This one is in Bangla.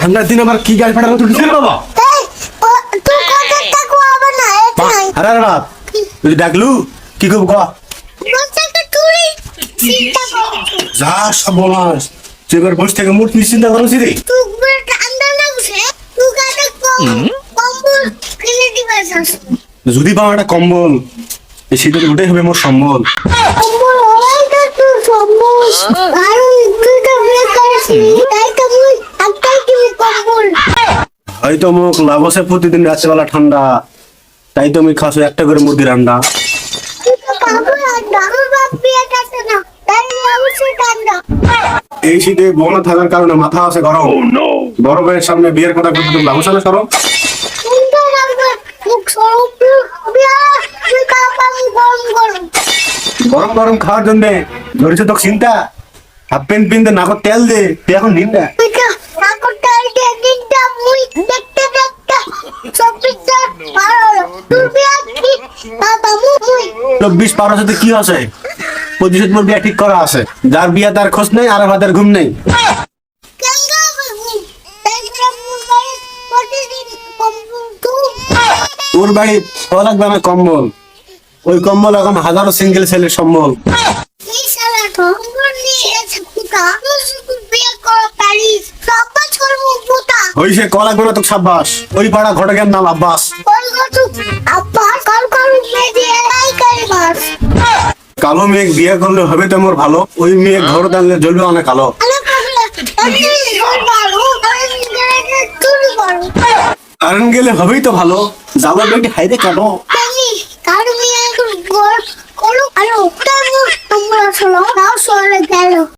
ঠান্ডার দিন আমার কি গাড়ি ফাটানো বাবা? আরে আরে বাপ তুই ডাকলু কি করব ক? যা তুই এবার বসে থেকে চিন্তা করছি রে যদি একটা কম্বল এই শীতে ওটাই হবে মোর সম্বল। হয়তো মুখ লাভ আছে প্রতিদিন রাত্রেবেলা ঠান্ডা। তাই তো আমি খাসো একটা করে মুরগি রান্না। এই শীতে বন থাকার কারণে মাথা আছে গরম। গরমের সামনে বিয়ের কথা বলতে তুমি সরম গরম গরম খাওয়ার জন্য ধরেছে তো চিন্তা। হাফ প্যান্ট পিনতে নাকর তেল দে, তুই এখন নিন না। তুই তো ঠাকুরটা দিয়ে দিনটা মুই দেখতে দেখতে চব্বিশটা পার হলো তুই বিয়া কি বাবা মুই চব্বিশ পার সাথে কি আছে? পঁচিশে তোমার বিয়া ঠিক করা আছে। যার বিয়া তার খোঁজ নেই, আর আমাদের ঘুম নেই। মুই বাড়ি তোর লাগবে না কম্বল। ওই কম্বল এখন হাজারো সিঙ্গেল ছেলের সম্বল ওই সে কলা তো সাব্বাস। ওই পাড়া ঘটকের নাম আব্বাস। কল মেয়ে বিয়ে করলে হবে তো মোর ভালো। ওই মেয়ে ঘর দাঁড়লে জ্বলবে অনেক কালো। কারণ গেলে হবেই তো ভালো। যাব বেটি হাইরে কাটো আমি কার মেয়ে ঘর করো